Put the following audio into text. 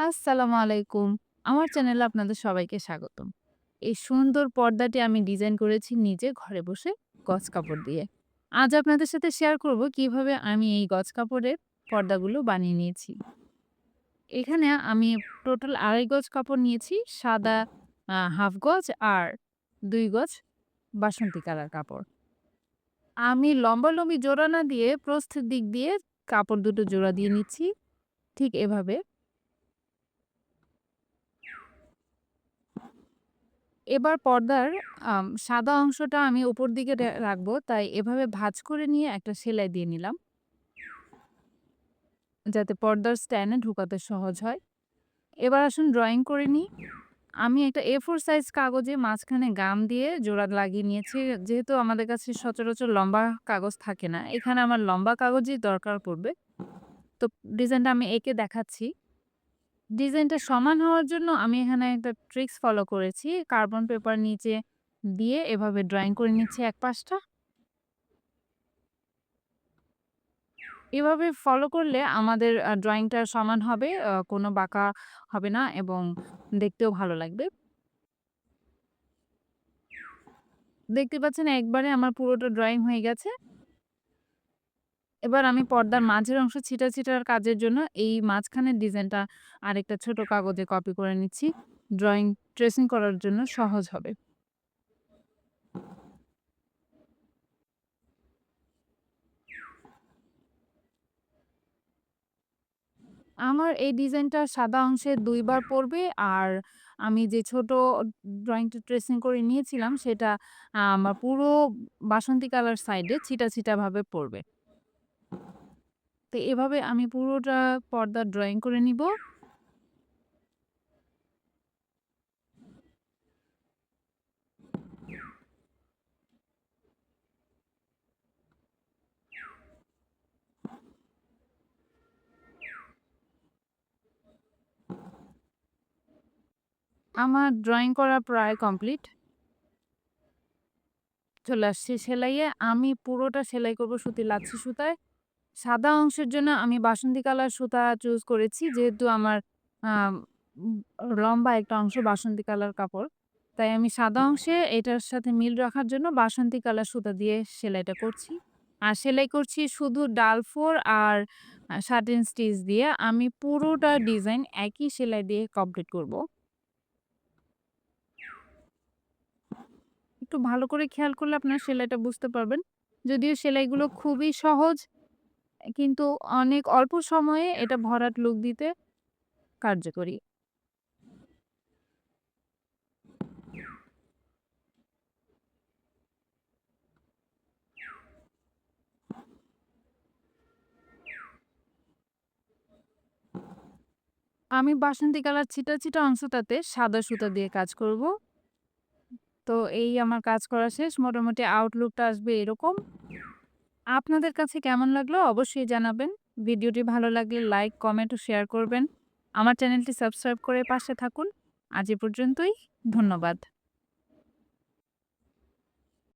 আসসালামু আলাইকুম। আমার চ্যানেলে আপনাদের সবাইকে স্বাগতম। এই সুন্দর পর্দাটি আমি ডিজাইন করেছি নিজে ঘরে বসে গজ কাপড় দিয়ে। আজ আপনাদের সাথে শেয়ার করব কীভাবে আমি এই গজ কাপড়ের পর্দাগুলো বানিয়ে নিয়েছি। এখানে আমি টোটাল ২.৫ গজ কাপড় নিয়েছি। সাদা হাফ গজ আর দুই গজ বাসন্তী কালার কাপড়। আমি লম্বালম্বি জোড়া না দিয়ে প্রস্থের দিক দিয়ে কাপড় দুটো জোড়া দিয়ে নিচ্ছি। ঠিক এভাবে। এবার পর্দার সাদা অংশটা আমি উপর দিকে রা, রাখব। তাই এভাবে ভাঁজ করে নিয়ে একটা সেলাই দিয়ে নিলাম। যাতে পর্দার স্ট্যান্ডে ঢুকাতে সহজ হয়। এবার আসুন ড্রয়িং করে নিই। আমি একটা এ ফোর সাইজ কাগজে মাঝখানে গাম দিয়ে জোড়া লাগিয়ে নিয়েছি। যেহেতু আমাদের কাছে সচরাচর লম্বা কাগজ থাকে না। এখানে আমার লম্বা কাগজই দরকার পড়বে। তো ডিজাইনটা আমি এঁকে দেখাচ্ছি। ডিজাইনটা সমান হওয়ার জন্য আমি এখানে একটা ট্রিক্স ফলো করেছি। কার্বন পেপার নিচে দিয়ে এভাবে ড্রয়িং করে নিচ্ছি এক পাশটা। এভাবে ফলো করলে আমাদের ড্রয়িংটা সমান হবে। কোনো বাঁকা হবে না এবং দেখতেও ভালো লাগবে। দেখতে পাচ্ছেন একবারে আমার পুরোটা ড্রয়িং হয়ে গেছে। এবার আমি পর্দার মাঝের অংশ ছিটা, ছিটার কাজের জন্য এই মাঝখানের ডিজাইনটা আরেকটা ছোট কাগজে কপি করে নিচ্ছি। ড্রয়িং ট্রেসিং করার জন্য সহজ হবে। আমার এই ডিজাইনটা সাদা অংশে দুইবার পড়বে। আর আমি যে ছোট ড্রয়িংটা ট্রেসিং করে নিয়েছিলাম সেটা আমার পুরো বাসন্তী কালার সাইডে ছিটা, ছিটা ভাবে পড়বে। তো এভাবে আমি পুরোটা পর্দা ড্রয়িং করে নিব। আমার ড্রয়িং করা প্রায় কমপ্লিট। চলে আসছি সেলাইয়ে। আমি পুরোটা সেলাই করব সুতির লাচ্ছি সুতায়। সাদা অংশের জন্য আমি বাসন্তী কালার সুতা চুজ করেছি। যেহেতু আমার লম্বা একটা অংশ বাসন্তী কালার কাপড়। তাই আমি সাদা অংশে এটার সাথে মিল রাখার জন্য বাসন্তী কালার সুতা দিয়ে সেলাইটা করছি। আর সেলাই করছি শুধু ডাল-ফোর আর, আ স্টিচ দিয়ে। আমি পুরোটা ডিজাইন একই সেলাই দিয়ে কমপ্লিট করব। একটু ভালো করে খেয়াল করলে আপনার সেলাইটা বুঝতে পারবেন। যদিও সেলাইগুলো খুবই সহজ। কিন্তু অনেক অল্প সময়ে এটা ভরাট লুক দিতে কার্যকরী। আমি বাসন্তী কালার ছিটা, ছিটা অংশটাতে সাদা সুতা দিয়ে কাজ করব। তো এই আমার কাজ করা শেষ। মোটামুটি আউটলুকটা আসবে এরকম। আপনাদের কাছে কেমন লাগল অবশ্যই জানাবেন। ভিডিওটি ভালো লাগলে লাইক, কমেন্ট ও শেয়ার করবেন। আমার চ্যানেলটি সাবস্ক্রাইব করে পাশে থাকুন। আজ এ পর্যন্তই। ধন্যবাদ।